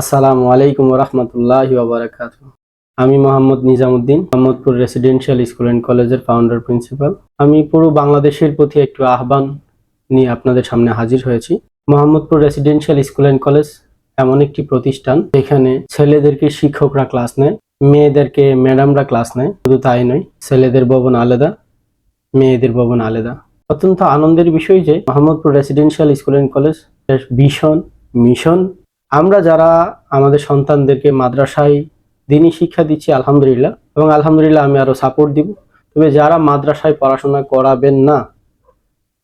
আসসালামু আলাইকুম রহমতুল্লাহ বারাকাত আমি Mohammad Nizamuddin, Mohammadpur residential school and কলেজের ফাউন্ডার প্রিন্সিপাল। আমি পুরো বাংলাদেশের প্রতি একটু আহ্বান নিয়ে আপনাদের সামনে হাজির হয়েছি। Mohammadpur residential school and college এমন একটি প্রতিষ্ঠান, যেখানে ছেলেদেরকে শিক্ষকরা ক্লাস নেয়, মেয়েদেরকে ম্যাডামরা ক্লাস নেয়। শুধু তাই নয়, ছেলেদের ভবন আলাদা, মেয়েদের ভবন আলাদা। অত্যন্ত আনন্দের বিষয় যে, Mohammadpur residential school and college ভীষণ মিশন আমরা যারা আমাদের সন্তানদেরকে মাদ্রাসায় দিনই শিক্ষা দিচ্ছি, আলহামদুলিল্লাহ। এবং আলহামদুলিল্লাহ আমি আরও সাপোর্ট দিব। তবে যারা মাদ্রাসায় পড়াশোনা করাবেন না,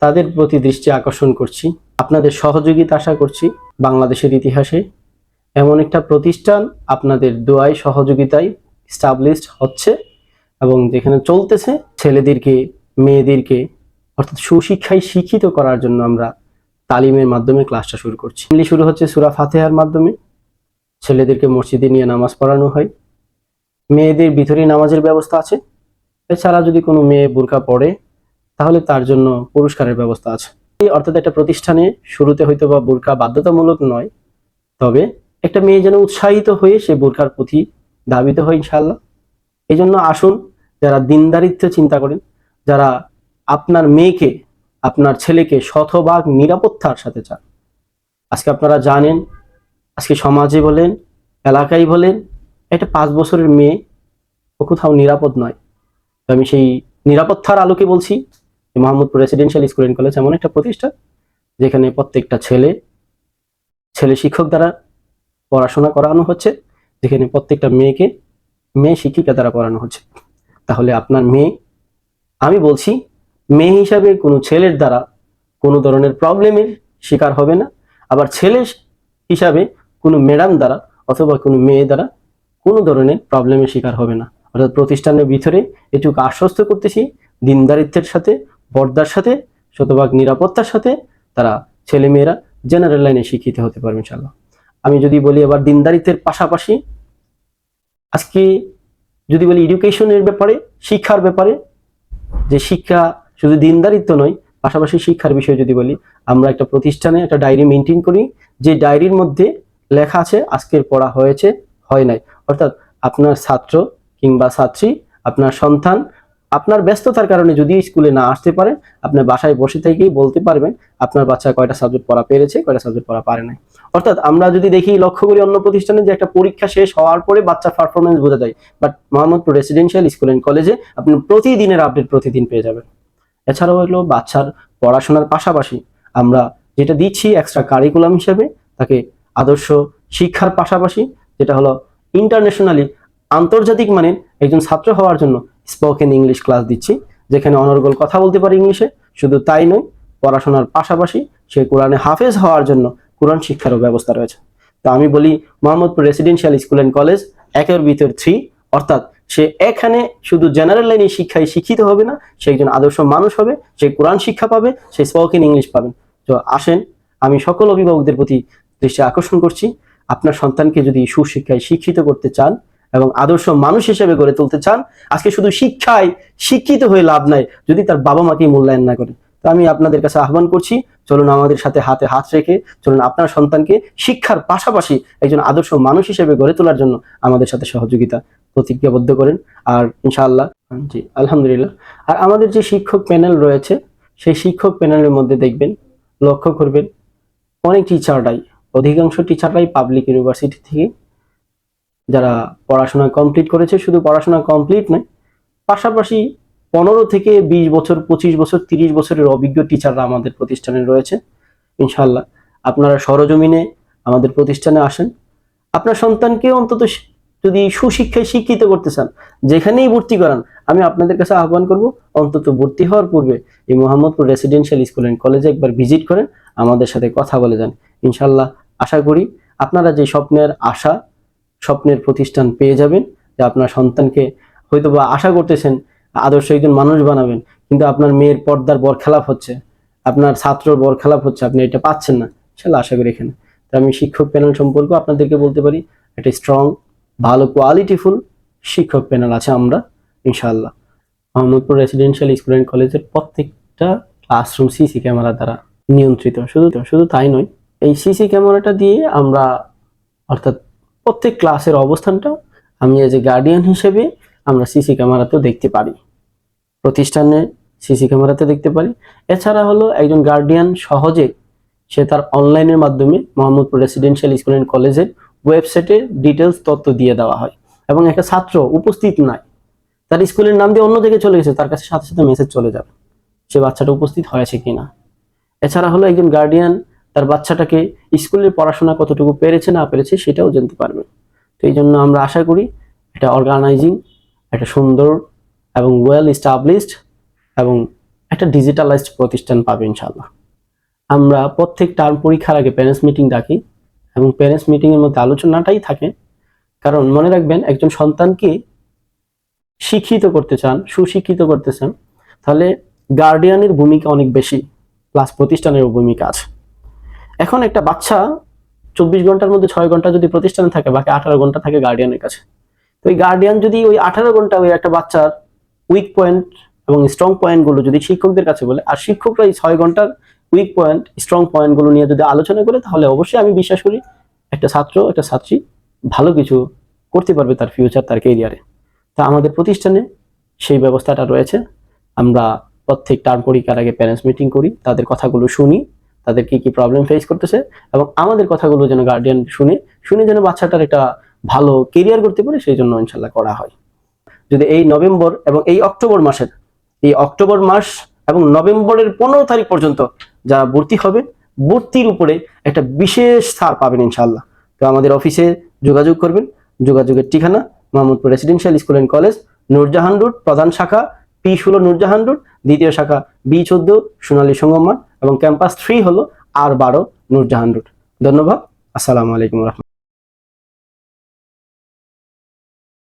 তাদের প্রতি দৃষ্টি আকর্ষণ করছি। আপনাদের সহযোগিতা আশা করছি বাংলাদেশের ইতিহাসে। এমন একটা প্রতিষ্ঠান আপনাদের দোয়াই সহযোগিতায় স্টাবলিশড হচ্ছে এবং যেখানে চলতেছে ছেলেদেরকে, মেয়েদেরকে, অর্থাৎ সুশিক্ষায় শিক্ষিত করার জন্য আমরা তালিমের মাধ্যমে ক্লাসটা শুরু করছি। শুরু হচ্ছে সুরা ফাতেহার মাধ্যমে। ছেলেদেরকে মসজিদে নিয়ে নামাজ পড়ানো হয়। মেয়েদের ভিতরে নামাজের ব্যবস্থা আছে। এছাড়া যদি কোনো মেয়ে বোরকা পড়ে, তাহলে তার জন্য পুরস্কারের ব্যবস্থা আছে। অর্থাৎ একটা প্রতিষ্ঠানে শুরুতে হয়তো বা বোরকা বাধ্যতামূলক নয়, তবে একটা মেয়ে যেন উৎসাহিত হয়ে সে বোরকার প্রতি দাবিত হয় ইনশাল্লাহ এই জন্য আসুন, যারা দিনদারিত্ব চিন্তা করেন, যারা আপনার মেয়েকে আপনার ছেলেকে শতভাগ নিরাপত্তার সাথে চান। আজকে আপনারা জানেন, আজকে সমাজে বলেন, এলাকায় বলেন, একটা পাঁচ বছরের মেয়ে, ও কোথাও নিরাপদ নয়। আমি সেই নিরাপত্তার আলোকে বলছি Mohammadpur residential school and college এমন একটা প্রতিষ্ঠান, যেখানে প্রত্যেকটা ছেলে ছেলে শিক্ষক দ্বারা পড়াশোনা করানো হচ্ছে, যেখানে প্রত্যেকটা মেয়েকে মেয়ে শিক্ষিকা দ্বারা পড়ানো হচ্ছে। তাহলে আপনার মেয়ে, আমি বলছি মেয়ে হিসাবে কোনো ছেলের দ্বারা কোনো ধরনের প্রবলেমের শিকার হবে না। আবার ছেলে হিসাবে কোনো ম্যাডাম দ্বারা অথবা কোনো মেয়ে দ্বারা কোনো ধরনের প্রবলেমের শিকার হবে না। অর্থাৎ প্রতিষ্ঠানের ভিতরে এটুকু আশ্বস্ত করতেছি, দিনদারিত্বের সাথে বর্দার সাথে, শতভাগ নিরাপত্তার সাথে তারা ছেলেমেয়েরা জেনারেল লাইনে শিক্ষিত হতে পারবে ইনশাল্লাহ আমি যদি বলি আবার দিনদারিত্বের পাশাপাশি, আজকে যদি বলি এডুকেশনের ব্যাপারে, শিক্ষার ব্যাপারে, যে শিক্ষা শুধু দিনদারিত্ব নয়, পাশাপাশি শিক্ষার বিষয়ে যদি বলি, আমরা একটা প্রতিষ্ঠানে একটা ডায়েরি মেনটেন করি, যে ডায়েরির মধ্যে লেখা আছে, আজকের পড়া হয়েছে, হয় নাই। অর্থাৎ আপনার ছাত্র কিংবা ছাত্রী, আপনার সন্তান, আপনার ব্যস্ততার কারণে যদি স্কুলে না আসতে পারে আপনার বাসায় বসে থেকেই বলতে পারবেন, আপনার বাচ্চা কয়টা সাবজেক্ট পড়া পেরেছে, কয়টা সাবজেক্ট পড়া পারে নাই। অর্থাৎ আমরা যদি দেখি, লক্ষ্য করি অন্য প্রতিষ্ঠানে যে একটা পরীক্ষা শেষ হওয়ার পরে বাচ্চার পারফরমেন্স বোঝা যায় but Mohammadpur residential school and কলেজে আপনি প্রতিদিনের আপডেট প্রতিদিন পেয়ে যাবেন। এছাড়াও হলো বাচ্চার পড়াশোনার পাশাপাশি আমরা যেটা দিচ্ছি এক্সট্রা কারিকুলাম হিসেবে, তাকে আদর্শ শিক্ষার পাশাপাশি, যেটা হলো ইন্টারন্যাশনালি আন্তর্জাতিক মানের একজন ছাত্র হওয়ার জন্য স্পোকেন ইংলিশ ক্লাস দিচ্ছি, যেখানে অনর্গল কথা বলতে পারে ইংলিশে শুধু তাই নয়, পড়াশোনার পাশাপাশি সে কোরআনে হাফেজ হওয়ার জন্য কোরআন শিক্ষারও ব্যবস্থা রয়েছে। তো আমি বলি Mohammadpur residential school and college একের ভিতর থ্রি অর্থাৎ সে এখানে শুধু জেনারেল লাইনে শিক্ষায় শিক্ষিত হবে না, সে একজন আদর্শ মানুষ হবে, সে কোরআন শিক্ষা পাবে, সে স্পোকেন ইংলিশ পাবেন। তো আসেন, আমি সকল অভিভাবকদের প্রতি দৃষ্টি আকর্ষণ করছি। আপনার সন্তানকে যদি সুশিক্ষায় শিক্ষিত করতে চান এবং আদর্শ মানুষ হিসেবে গড়ে তুলতে চান, আজকে শুধু শিক্ষায় শিক্ষিত হয়ে লাভ নাই, যদি তার বাবা মাকে মূল্যায়ন না করে তো আমি আপনাদের কাছে আহ্বান করছি, চলুন আমাদের সাথে হাতে হাত রেখে, চলুন আপনার সন্তানকে শিক্ষার পাশাপাশি একজন আদর্শ মানুষ হিসেবে গড়ে তোলার জন্য আমাদের সাথে সহযোগিতা প্রতিজ্ঞাবদ্ধ করেন। আর ইনশাআল্লাহ, জি, আলহামদুলিল্লাহ। আর আমাদের যে শিক্ষক প্যানেল রয়েছে, সেই শিক্ষক প্যানেলের মধ্যে দেখবেন, লক্ষ্য করবেন, অনেক টিচাররাই, অধিকাংশ টিচাররাই পাবলিক ইউনিভার্সিটি থেকে যারা পড়াশোনা কমপ্লিট করেছে, শুধু পড়াশোনা কমপ্লিট নয়, পাশাপাশি পনেরো থেকে বিশ বছর, পঁচিশ বছর, তিরিশ বছরের অভিজ্ঞ টিচাররা আমাদের প্রতিষ্ঠানে রয়েছে ইনশাল্লাহ আপনারা সরজমিনে আমাদের প্রতিষ্ঠানে আসেন। আপনার সন্তানকে অন্তত যদি সুশিক্ষায় শিক্ষিত করতে চান, যেখানেই ভর্তি করান, আমি আপনাদের কাছে আহ্বান করব, অন্তত ভর্তি হওয়ার পূর্বে এই মোহাম্মদপুর রেসিডেন্সিয়াল স্কুল অ্যান্ড কলেজে একবার ভিজিট করেন, আমাদের সাথে কথা বলে যান। ইনশাল্লাহ আশা করি আপনারা যে স্বপ্নের আশা, স্বপ্নের প্রতিষ্ঠান পেয়ে যাবেন, যে আপনার সন্তানকে হয়তো বা আশা করতেছেন আদর্শ একজন মানুষ বানাবেন, কিন্তু আপনার মেয়ের পর্দার বরখেলাপ হচ্ছে, আপনার ছাত্রর বরখেলাপ হচ্ছে, আপনি এটা পাচ্ছেন না, ইনশাল্লাহ আশা করি এখানে। তো আমি শিক্ষক প্যানেল সম্পর্কে আপনাদেরকে বলতে পারি, একটা স্ট্রং ভালো কোয়ালিটিফুল শিক্ষক প্যানেল আছে আমরা ইনশাআল্লাহ মোহাম্মদপুর রেসিডেন্সিয়াল স্কুল অ্যান্ড কলেজের প্রত্যেকটা ক্লাসরুম সিসি ক্যামেরা দ্বারা নিয়ন্ত্রিত, শুধু শুধু তাই নয়, এই সিসি ক্যামেরাটা দিয়ে আমরা, অর্থাৎ প্রত্যেক ক্লাসের অবস্থানটা আমি এজ এ গার্ডিয়ান হিসেবে আমরা সিসি ক্যামেরাতেও দেখতে পারি। প্রতিষ্ঠানে সিসি ক্যামেরাতে দেখতে পারি। এছাড়া হলো একজন গার্ডিয়ান সহজে সে তার অনলাইনের মাধ্যমে মোহাম্মদপুর রেসিডেন্সিয়াল স্কুল অ্যান্ড কলেজের ওয়েবসাইটে ডিটেলস তথ্য দিয়ে দেওয়া হয় এবং একটা ছাত্র উপস্থিত নাই। তার স্কুলের নাম দিয়ে অন্য জায়গায় চলে গেছে, তার কাছে সাথে সাথে মেসেজ চলে যাবে, সে বাচ্চাটা উপস্থিত হয়েছে কিনা। এছাড়া হলো একজন গার্ডিয়ান তার বাচ্চাটাকে স্কুলের পড়াশোনা কতটুকু পেরেছে, না পেরেছে, সেটাও জানতে পারবে। তো এই জন্য আমরা আশা করি একটা অর্গানাইজিং একটা সুন্দর এবং ওয়েল এস্টাবলিশড এবং একটা ডিজিটালাইজড প্রতিষ্ঠান পাবে ইনশাল্লাহ আমরা প্রত্যেক টার্ম পরীক্ষার আগে প্যারেন্টস মিটিং ডাকি এবং প্যারেন্টস মিটিংয়ের মধ্যে আলোচনাটাই থাকে। কারণ মনে রাখবেন, একজন সন্তানকে শিক্ষিত করতে চান, সুশিক্ষিত করতে চান, তাহলে গার্ডিয়ানের ভূমিকা অনেক বেশি প্লাস প্রতিষ্ঠানের ভূমিকা আছে। এখন একটা বাচ্চা চব্বিশ ঘণ্টার মধ্যে ছয় ঘণ্টা যদি প্রতিষ্ঠানে থাকে, বাকি আঠারো ঘণ্টা থাকে গার্ডিয়ানের কাছে। তো ওই গার্ডিয়ান যদি ওই আঠারো ঘণ্টা ওই একটা বাচ্চার উইক পয়েন্ট এবং স্ট্রং পয়েন্টগুলো যদি শিক্ষকদের কাছে বলে, আর শিক্ষকরা এই ছয় ঘণ্টার উইক পয়েন্ট স্ট্রং পয়েন্টগুলো নিয়ে যদি আলোচনা করে, তাহলে অবশ্যই আমি বিশ্বাস করি একটা ছাত্র, একটা ছাত্রী ভালো কিছু করতে পারবে তার ফিউচার তার কেরিয়ারে তা আমাদের প্রতিষ্ঠানে সেই ব্যবস্থাটা রয়েছে। আমরা প্রত্যেক টার্ম পরীক্ষার আগে প্যারেন্টস মিটিং করি, তাদের কথাগুলো শুনি, তাদের কি কি প্রবলেম ফেস করতেছে এবং আমাদের কথাগুলো যেন গার্ডিয়ান শুনে শুনে যেন বাচ্চাটার একটা ভালো কেরিয়ার করতে পারে, সেই জন্য ইনশাল্লাহ করা হয়। যদি এই নভেম্বর এবং এই অক্টোবর মাসের, এই অক্টোবর মাস এবং নভেম্বরের পনেরো তারিখ পর্যন্ত যারা ভর্তি হবে, ভর্তির উপরে একটা বিশেষ ছাড় পাবেন ইনশাল্লাহ তো আমাদের অফিসে যোগাযোগ করবেন। যোগাযোগের ঠিকানা Mohammadpur residential school and college Nurjahan road, প্রধান শাখা পি ষোলো নূরজাহান রোড, দ্বিতীয় শাখা বি চোদ্দ সোনালী সঙ্গম এবং ক্যাম্পাস থ্রি হলো আর বারো নূরজাহান রোড। ধন্যবাদ। আসসালামু আলাইকুম রহমতুল্লাহ।